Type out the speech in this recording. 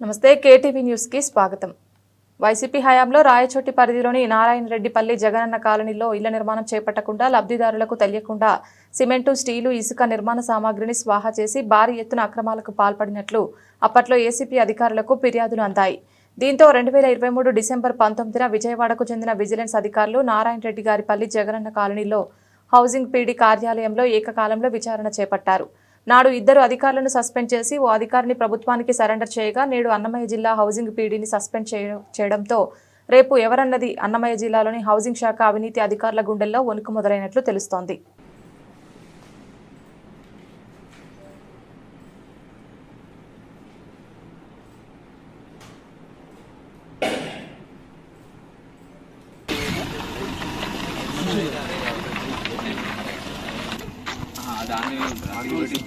నమస్తే కేటీవీ న్యూస్కి స్వాగతం. వైసీపీ హయాంలో రాయచోటి పరిధిలోని నారాయణరెడ్డిపల్లి జగనన్న కాలనీలో ఇళ్ళ నిర్మాణం చేపట్టకుండా లబ్ధిదారులకు తెలియకుండా సిమెంటు స్టీలు ఇసుక నిర్మాణ సామాగ్రిని స్వాహా చేసి భారీ ఎత్తున అక్రమాలకు పాల్పడినట్లు అప్పట్లో ఏసీపీ అధికారులకు ఫిర్యాదులు అందాయి. దీంతో రెండు వేల ఇరవై మూడు డిసెంబర్ పంతొమ్మిదిన విజయవాడకు చెందిన విజిలెన్స్ అధికారులు నారాయణ రెడ్డి గారి పల్లి జగనన్న కాలనీలో హౌసింగ్ పీడీ కార్యాలయంలో ఏకకాలంలో విచారణ చేపట్టారు. నాడు ఇద్దరు అధికారులను సస్పెండ్ చేసి ఓ అధికారిని ప్రభుత్వానికి సరెండర్ చేయగా నేడు అన్నమయ్య జిల్లా హౌసింగ్ పీడీని సస్పెండ్ చేయడంతో రేపు ఎవరన్నది అన్నమయ్య జిల్లాలోని హౌసింగ్ శాఖ అవినీతి అధికారుల గుండెల్లో వణుకు మొదలైనట్లు తెలుస్తోంది. దాన్ని ఆగి పెట్టి